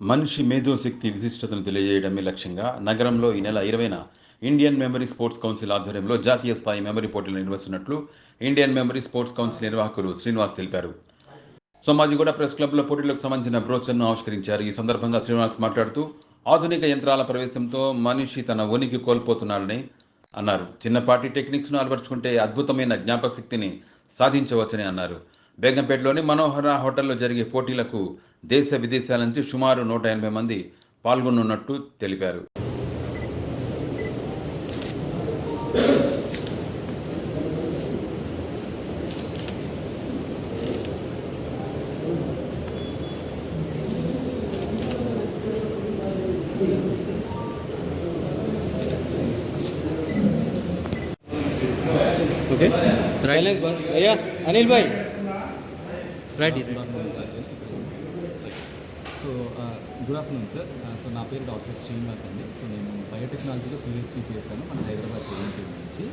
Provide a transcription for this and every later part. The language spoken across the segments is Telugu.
మనిషి మేధోశక్తి విశిష్టతను తెలియజేయడమే లక్ష్యంగా నగరంలో ఈ నెల ఇరవైన ఇండియన్ మెమరీ స్పోర్ట్స్ కౌన్సిల్ ఆధ్వర్యంలో జాతీయ స్థాయి మెమరీ పోటీలు నిర్వహిస్తున్నట్లు ఇండియన్ మెమరీ స్పోర్ట్స్ కౌన్సిల్ నిర్వాహకులు శ్రీనివాస్ తెలిపారు. సోమాజిగూడ ప్రెస్ క్లబ్లో పోటీలకు సంబంధించిన బ్రోచర్ను ఆవిష్కరించారు. ఈ సందర్భంగా శ్రీనివాస్ మాట్లాడుతూ ఆధునిక యంత్రాల ప్రవేశంతో మనిషి తన ఉనికి కోల్పోతున్నాడని అన్నారు. చిన్నపాటి టెక్నిక్స్ను అలవర్చుకుంటే అద్భుతమైన జ్ఞాపకశక్తిని సాధించవచ్చని అన్నారు. బేగంపేటలోని మనోహర హోటల్లో జరిగే పోటీలకు దేశ విదేశాల నుంచి సుమారు నూట ఎనభై మంది పాల్గొనున్నట్టు తెలిపారు. ఓకే సైలెన్స్ బస్ అయ్యా Anil bhai right so good afternoon sir. So నా పేరు డాక్టర్ శ్రీనివాస్ అండి. సో నేను బయోటెక్నాలజీలో పిహెచ్డి చేశాను. మన హైదరాబాద్ జేఎన్టీ నుంచి.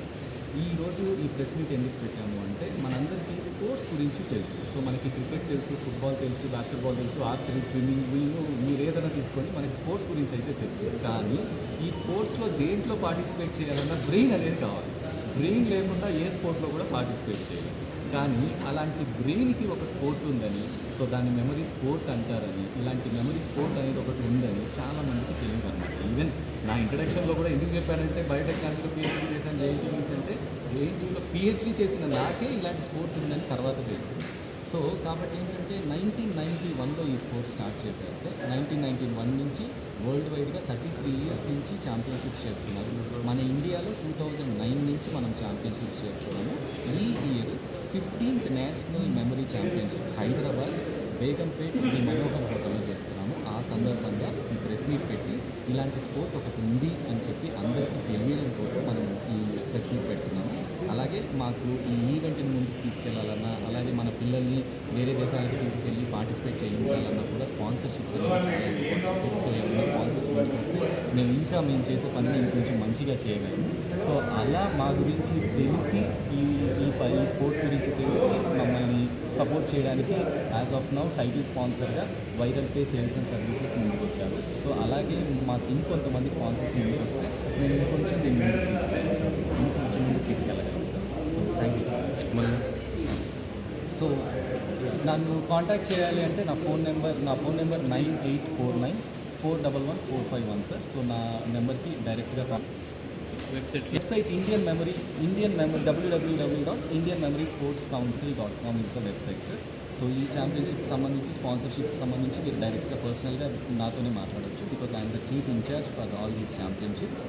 ఈ రోజు ఈ ప్రెస్ మీట్ ఎందుకు పెట్టాము అంటే మనందరికీ స్పోర్ట్స్ గురించి తెలుసు. సో మనకి క్రికెట్ తెలుసు ఫుట్బాల్ తెలుసు బాస్కెట్బాల్ తెలుసు ఆర్చరీ స్విమ్మింగ్ వీళ్ళు మీరు ఏదైనా తీసుకొని మనకి స్పోర్ట్స్ గురించి అయితే తెలుసు. కానీ ఈ స్పోర్ట్స్లో దేంట్లో పార్టిసిపేట్ చేయాలన్నా బ్రెయిన్ అనేది కావాలి. బ్రెయిన్ లేకుండా ఏ స్పోర్ట్లో కూడా పార్టిసిపేట్ చేయాలి కానీ అలాంటి బ్రెయిన్కి ఒక స్పోర్ట్ ఉందని సో దాన్ని మెమరీ స్పోర్ట్ అంటారని ఇలాంటి మెమరీ స్పోర్ట్ అనేది ఒకటి ఉందని చాలా మందికి తెలియదు అనమాట ఈవెన్ నా ఇంట్రడక్షన్లో కూడా ఎందుకు చెప్పానంటే బయోటెక్నాలజీలో పిహెచ్డీ చేశాను జేఎన్టీ నుంచి అంటే జేఎన్టీలో పిహెచ్డీ చేసిన నాకే ఇలాంటి స్పోర్ట్ ఉందని తర్వాత తెలిసింది సో కాబట్టి ఏంటంటే నైన్టీన్ నైన్టీ వన్లో ఈ స్పోర్ట్స్ స్టార్ట్ చేశారు. సార్ నైన్టీన్ నైన్టీ వన్ నుంచి వరల్డ్ వైడ్గా థర్టీ త్రీ ఇయర్స్ నుంచి ఛాంపియన్షిప్స్ చేస్తున్నారు. మన ఇండియాలో టూ థౌజండ్ నైన్ నుంచి మనం ఛాంపియన్షిప్స్ చేస్తున్నాము. ఈ year fifteenth national memory championship Hyderabad Begumpet ఈ మనోహర్ హోటల్లో చేస్తున్నాము. ఆ సందర్భంగా ఈ ప్రెస్ మీట్ పెట్టి ఇలాంటి స్పోర్ట్ ఒకటి ఉంది అని చెప్పి అందరికీ తెలియడం కోసం మనం ఈ ప్రెస్ మీట్ పెడుతున్నాము. అలాగే మాకు ఈ ఈవెంట్ని ముందుకు తీసుకెళ్ళాలన్నా అలాగే మన పిల్లల్ని వేరే దేశాలకు తీసుకెళ్ళి పార్టిసిపేట్ చేయించాలన్నా కూడా స్పాన్సర్షిప్స్ అనేవి సో స్పాన్సర్స్ ముందుకు వస్తే మేము ఇంకా మేము చేసే పనిని ఇంకొంచెం మంచిగా చేయగలము. సో అలా మా గురించి తెలిసి ఈ ఈ స్పోర్ట్ గురించి తెలిసి మమ్మల్ని సపోర్ట్ చేయడానికి as of now title స్పాన్సర్గా viral pay sales and services ముందుకు వచ్చారు. సో అలాగే మాకు ఇంకొంతమంది స్పాన్సర్స్ ముందుకు వస్తే మేము ఇంకొంచెం దీన్ని ముందుకు తీసుకెళ్ళాలి ఇంకొంచెం ముందుకు తీసుకెళ్ళగలం sir so thank you so much so నన్ను కాంటాక్ట్ చేయాలి అంటే నా ఫోన్ నెంబర్ నా phone number nine eight four nine four double one four five one sir so నా నెంబర్కి డైరెక్ట్గా contact website. Website Indian memory Indian memory WWW dot Indian memory sports council dot com is the website sir so ఈ ఛాంపియన్షిప్ సంబంధించి స్పాన్సర్షిప్ సంబంధించి మీరు డైరెక్ట్గా పర్సనల్గా నాతోనే మాట్లాడవచ్చు because I'm the chief in charge for all these championships